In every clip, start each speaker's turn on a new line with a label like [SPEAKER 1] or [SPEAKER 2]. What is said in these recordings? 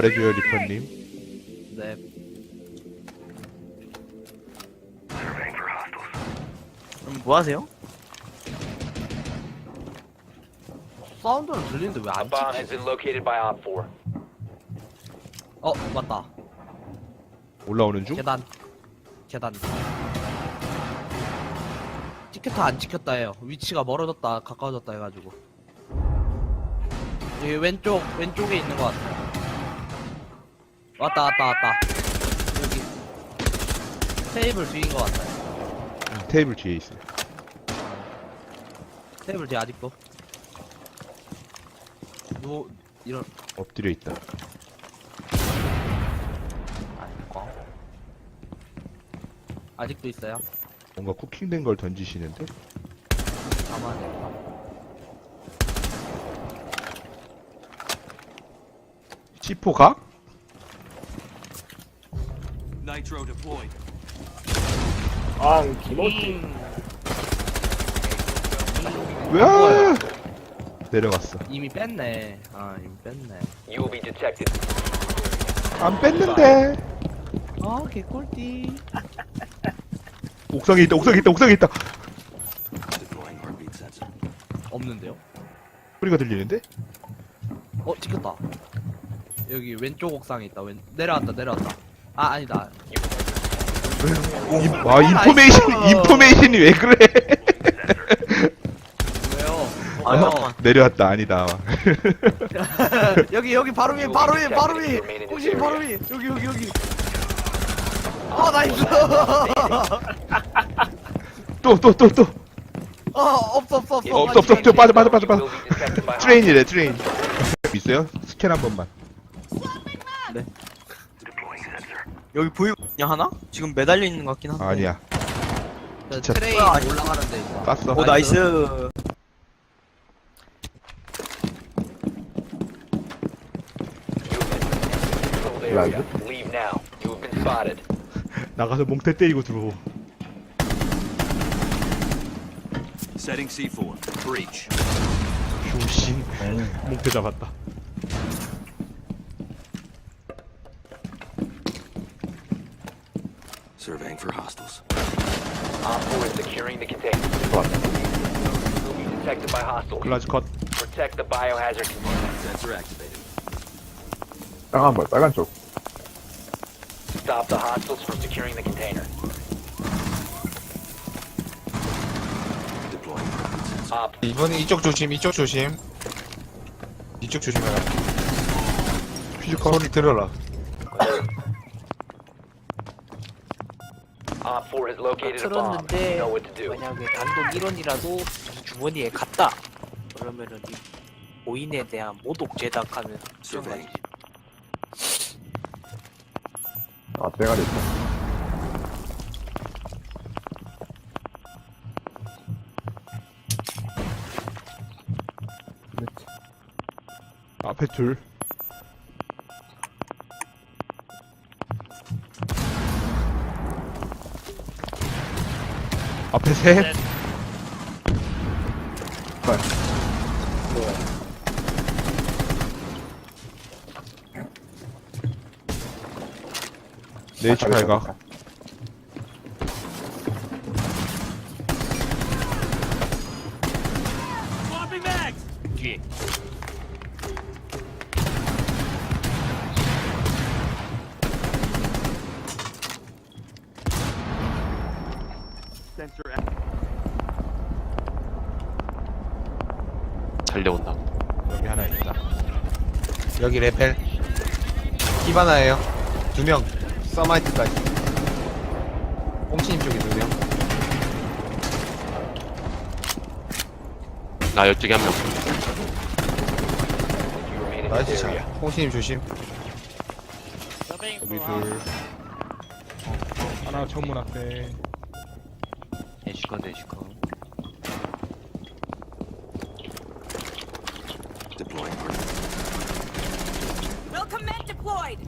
[SPEAKER 1] 말해줘요 리퍼님
[SPEAKER 2] 네.
[SPEAKER 3] 그럼 뭐 하세요?
[SPEAKER 2] 사운드는 들리는데 왜
[SPEAKER 4] A
[SPEAKER 2] 안
[SPEAKER 4] bomb has
[SPEAKER 2] 찍히지?
[SPEAKER 4] been located by Op 4.
[SPEAKER 2] 어, 맞다.
[SPEAKER 1] 올라오는 중?
[SPEAKER 2] 계단. 계단. 찍혔다 안 찍혔다 해요. 위치가 멀어졌다 가까워졌다 해가지고. 여기 왼쪽 왼쪽에 있는 것 같아요. 왔다 왔다 왔다. 여기 테이블 뒤인 것.
[SPEAKER 1] 음, 테이블 뒤에 있어
[SPEAKER 2] 테이블 뒤 아직도. 누워 이런
[SPEAKER 1] 엎드려 있다
[SPEAKER 3] 아이고.
[SPEAKER 2] 아직도 있어요.
[SPEAKER 1] 뭔가 쿠킹된 걸 던지시는데?
[SPEAKER 2] 가만히.
[SPEAKER 1] C4 가?
[SPEAKER 5] Nitro deployed.
[SPEAKER 6] 아, 기모티.
[SPEAKER 1] 왜?
[SPEAKER 2] 뭐예요?
[SPEAKER 1] 내려갔어
[SPEAKER 2] 이미 뺐네. 아 이미 뺐네.
[SPEAKER 4] You will be detected.
[SPEAKER 1] 안 뺐는데
[SPEAKER 2] 아 개꿀띠.
[SPEAKER 1] 옥상에 있다 옥상에 있다 옥상에 있다
[SPEAKER 5] Deploying heartbeat sensor.
[SPEAKER 2] 없는데요?
[SPEAKER 1] 소리가 들리는데?
[SPEAKER 2] 어 찍혔다. 여기 왼쪽 옥상에 있다. 왼 내려왔다 내려왔다. 아 아니다.
[SPEAKER 1] 이, 와 인포메이션! 인포메이션이 왜 그래
[SPEAKER 2] 왜요?
[SPEAKER 3] 아, 잠깐만.
[SPEAKER 1] 내려왔다 아니다
[SPEAKER 2] 여기 여기 바로 위 바로 위 바로 위. 혹시 바로 위 여기 여기 여기. 아 나이스.
[SPEAKER 1] 또 또 또또
[SPEAKER 2] 어 없어 없어 없어.
[SPEAKER 1] 없어, 없어, 없어. 빠져, 빠져, 빠져, 빠져. 트레인이래 트레인 있어요? 스캔 한 번만
[SPEAKER 3] 여기 보이거든요 하나? 지금 매달려 있는 것 같긴 한데.
[SPEAKER 1] 아니야
[SPEAKER 2] 저
[SPEAKER 1] 진짜.
[SPEAKER 2] 트레인 올라가는데 있어.
[SPEAKER 1] 땄어
[SPEAKER 3] 오 나이스.
[SPEAKER 4] Controlled area. Leave now. You have been spotted.
[SPEAKER 1] 나가서 몽태 때리고 들어오
[SPEAKER 5] Setting C4. Breach.
[SPEAKER 1] 효신 몽태 잡았다
[SPEAKER 5] Surveying for hostiles.
[SPEAKER 4] Op 4 is securing the container. You will be detected by hostiles.
[SPEAKER 1] 글라즈 컷
[SPEAKER 4] Protect the biohazard container.
[SPEAKER 5] Sensor activated.
[SPEAKER 6] 빨간 거, 빨간 쪽.
[SPEAKER 4] Stop the hostiles from securing the container.
[SPEAKER 5] Deploying heartbeat sensor.
[SPEAKER 4] Op
[SPEAKER 7] 이번에 이쪽 조심, 이쪽 조심. 이쪽 조심해라.
[SPEAKER 1] 피지컬
[SPEAKER 7] 소리 들어라.
[SPEAKER 4] Op 4 has located a bomb. You
[SPEAKER 8] 틀었는데
[SPEAKER 4] know what to do.
[SPEAKER 8] 만약에 단독 1원이라도 이 주머니에 갔다 그러면은 이 고인에 대한 모독 제작하는
[SPEAKER 5] Surveying.
[SPEAKER 6] 아, 대가리 있다.
[SPEAKER 1] 앞에 둘 셋. 네이치
[SPEAKER 9] 달려온다.
[SPEAKER 1] 여기 하나 있다
[SPEAKER 7] 여기 레펠. 히바나예요. 두 명. 서마이트까지. 꽁치님 쪽에 두 명.
[SPEAKER 9] 나 이쪽에 한 명.
[SPEAKER 7] 나이스
[SPEAKER 4] area.
[SPEAKER 7] 꽁치님 조심.
[SPEAKER 1] 여기 둘 하나 천문 앞에
[SPEAKER 9] 에시컨 에시컨.
[SPEAKER 5] Deploying heartbeat.
[SPEAKER 10] Welcome men deployed.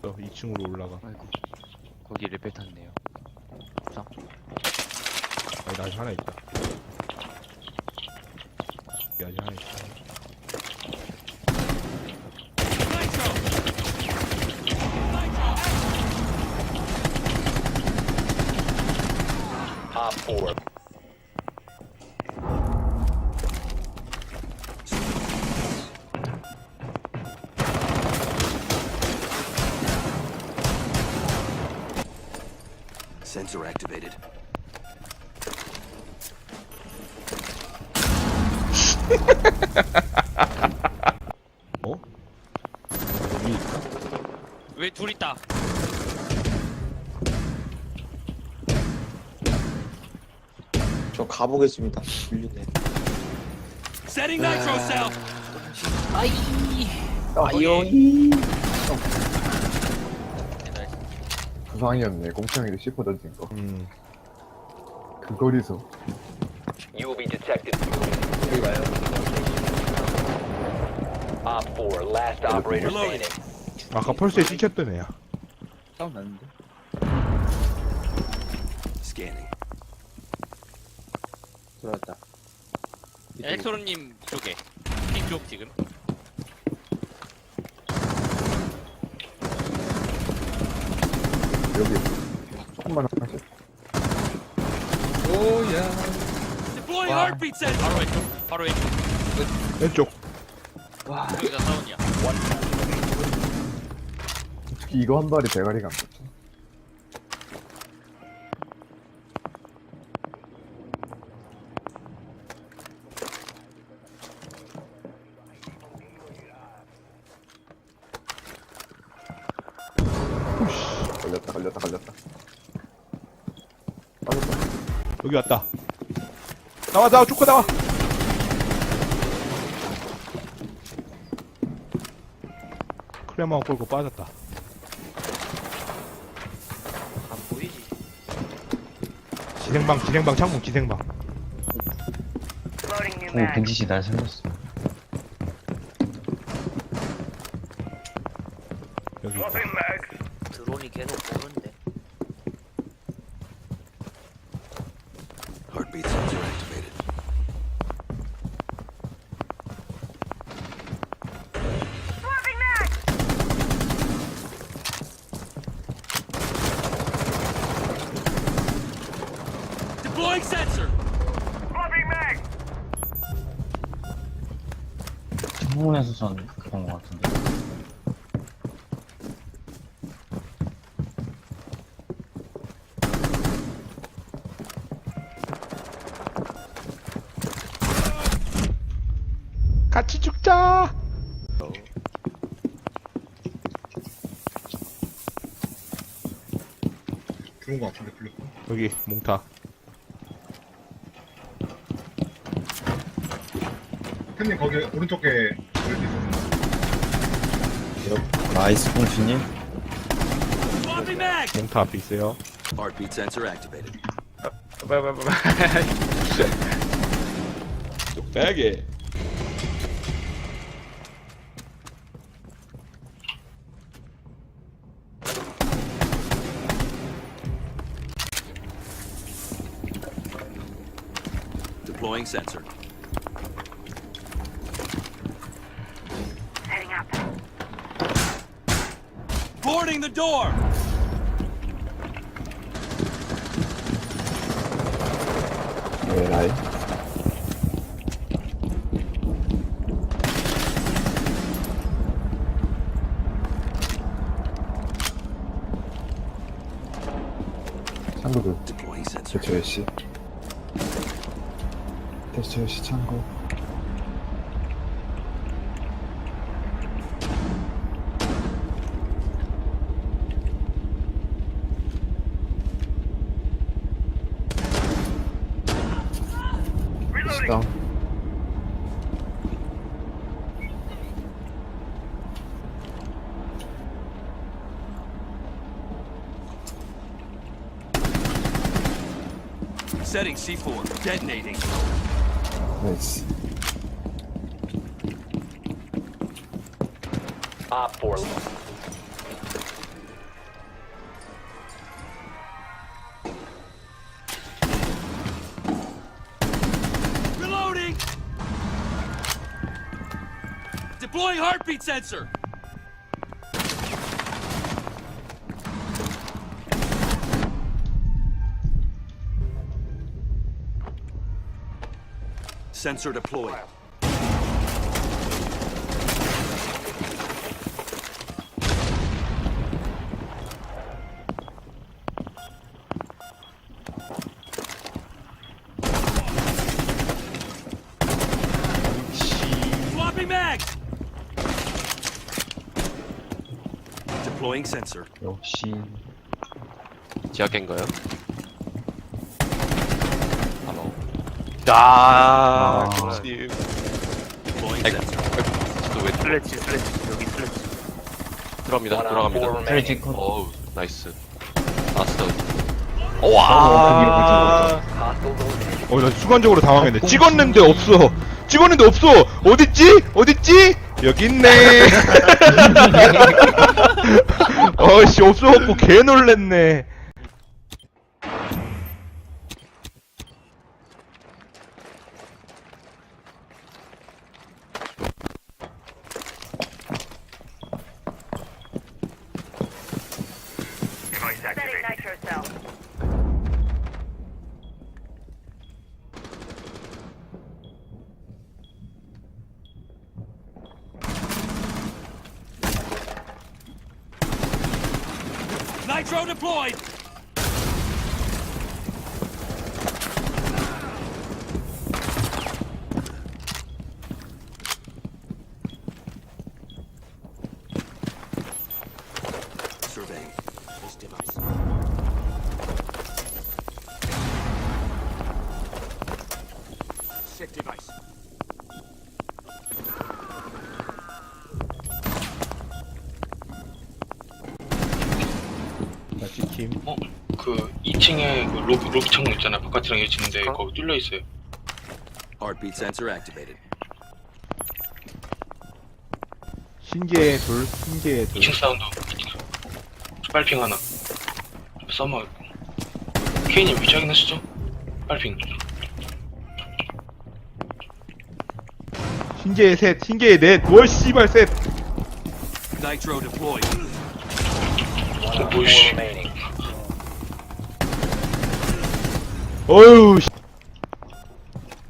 [SPEAKER 1] 또 2층으로 올라가
[SPEAKER 9] 아이고. 거기 레벨 탔네요.
[SPEAKER 1] 아니 나 하나 있다 여기 아직 하나 있어.
[SPEAKER 4] Op 4.
[SPEAKER 5] Sensor activated.
[SPEAKER 1] 어? 여기 있다.
[SPEAKER 9] 왜 둘 있다?
[SPEAKER 10] 저 가보겠습니다. 밀리네.
[SPEAKER 5] Setting nitro cell.
[SPEAKER 10] 아이오이.
[SPEAKER 6] 부상이었네. 공평이도 씹어 던진 거.
[SPEAKER 1] 음.
[SPEAKER 6] 그 거리서.
[SPEAKER 4] You will be detected. Op 4, last operator
[SPEAKER 5] Reloading.
[SPEAKER 4] standing.
[SPEAKER 1] 아까 펄스에 찍혔던 애야.
[SPEAKER 2] 싸움 났는데.
[SPEAKER 5] Scanning.
[SPEAKER 10] 들어왔다.
[SPEAKER 9] 엑소로님 쪽에. 핑쪽 지금.
[SPEAKER 6] 여기. 조금만 하지.
[SPEAKER 5] Deploying heartbeat sensor.
[SPEAKER 9] 바로 왼쪽. 바로 왼쪽.
[SPEAKER 1] 왼쪽.
[SPEAKER 9] 여기가 사원이야.
[SPEAKER 6] 특히 이거 한 발이 대가리가 안좋 걸렸다, 걸렸다, 걸렸다. 빠졌다.
[SPEAKER 1] 여기 왔다. 나와 나와 조커 나와. 크레마 끌고 빠졌다.
[SPEAKER 8] 안 보이지?
[SPEAKER 1] 지생방 지생방 창문 지생방.
[SPEAKER 10] 오, 벤지씨 날 살렸어.
[SPEAKER 1] 여기 있다.
[SPEAKER 8] 드론이 계속 보는데.
[SPEAKER 5] Heartbeat sensor activated. Deploying sensor.
[SPEAKER 10] 창문에서 전
[SPEAKER 1] 같이 죽자.
[SPEAKER 7] 죽은 거 같은데 풀렸
[SPEAKER 1] 여기 몽타.
[SPEAKER 7] 템님 거기 오른쪽에
[SPEAKER 10] 나이스 공주님.
[SPEAKER 5] Swapping mags.
[SPEAKER 1] 몽타 앞에 있어요.
[SPEAKER 5] Heartbeat sensor activated.
[SPEAKER 1] 빼게.
[SPEAKER 5] Deploying sensor. Boarding the door.
[SPEAKER 6] 에라이. 창고도
[SPEAKER 5] Deploying sensor.
[SPEAKER 6] 대처 시 대처 시 창고. 다운.
[SPEAKER 5] Setting C4. Detonating.
[SPEAKER 6] Nice.
[SPEAKER 4] Op 4.
[SPEAKER 5] Reloading! Deploying heartbeat sensor! Sensor deployed. Swapping mags. Deploying sensor.
[SPEAKER 10] 역시
[SPEAKER 11] 지하겐가요?
[SPEAKER 10] 아.
[SPEAKER 11] 님 아이고. 저도 왜
[SPEAKER 8] 슬래치 슬래치 여기 슬래치
[SPEAKER 11] 들어갑니다
[SPEAKER 10] 트레이지
[SPEAKER 4] remaining.
[SPEAKER 10] 컷
[SPEAKER 11] 어우 나이스 라스트
[SPEAKER 10] 어,
[SPEAKER 11] 와
[SPEAKER 4] Hostiles eliminated.
[SPEAKER 1] 어, 나 순간적으로 당황했네. 찍었는데 없어. 찍었는데 없어. 어딨지? 어딨지? 여기 있네. 어씨 없어갖고 개 놀랬네.
[SPEAKER 5] Deployed. Surveying this device.
[SPEAKER 12] 2층에 그 로비, 로비 창문 있잖아 바깥이랑 열치는데 거기 뚫려 있어요
[SPEAKER 5] Heartbeat sensor activated.
[SPEAKER 1] 신기해 둘, 신기해 둘.
[SPEAKER 12] 2층 사운드 빨핑 하나 써마 있고 케이님 위치 확인하시죠? 빨핑
[SPEAKER 1] 신기해 셋, 신기해 넷. 뭘 씨발 셋.
[SPEAKER 5] Nitro deployed.
[SPEAKER 4] One four remaining.
[SPEAKER 1] 어휴. 씨.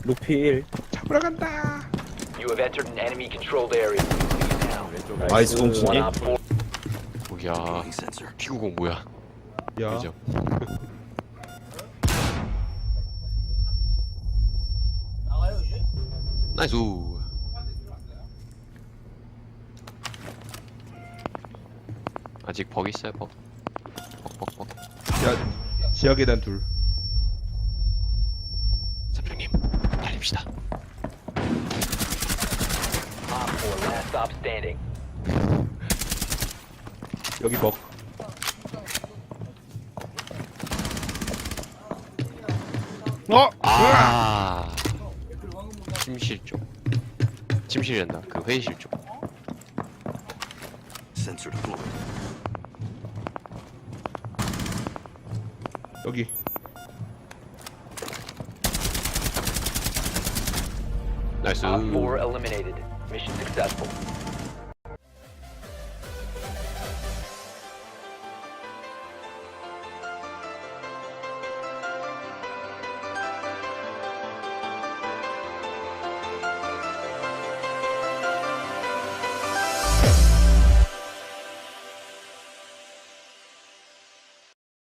[SPEAKER 10] 루필
[SPEAKER 1] 잡으러 간다.
[SPEAKER 4] You have entered an enemy controlled area. Leave now.
[SPEAKER 10] 나이스
[SPEAKER 4] One
[SPEAKER 10] 공신님
[SPEAKER 4] op four
[SPEAKER 11] 뭐야. 피구공 야. 그죠 나이스 아직 벅 있어요 벅 벅벅벅
[SPEAKER 1] 야, 지하 계단 둘.
[SPEAKER 11] 달립시다
[SPEAKER 4] Op four last stop standing.
[SPEAKER 1] 여기 먹. 어?
[SPEAKER 11] 아 침실 쪽 침실이란다 그 회의실 쪽
[SPEAKER 5] Sensor deployed.
[SPEAKER 1] 여기.
[SPEAKER 11] 나이스
[SPEAKER 4] Op four eliminated. Mission successful.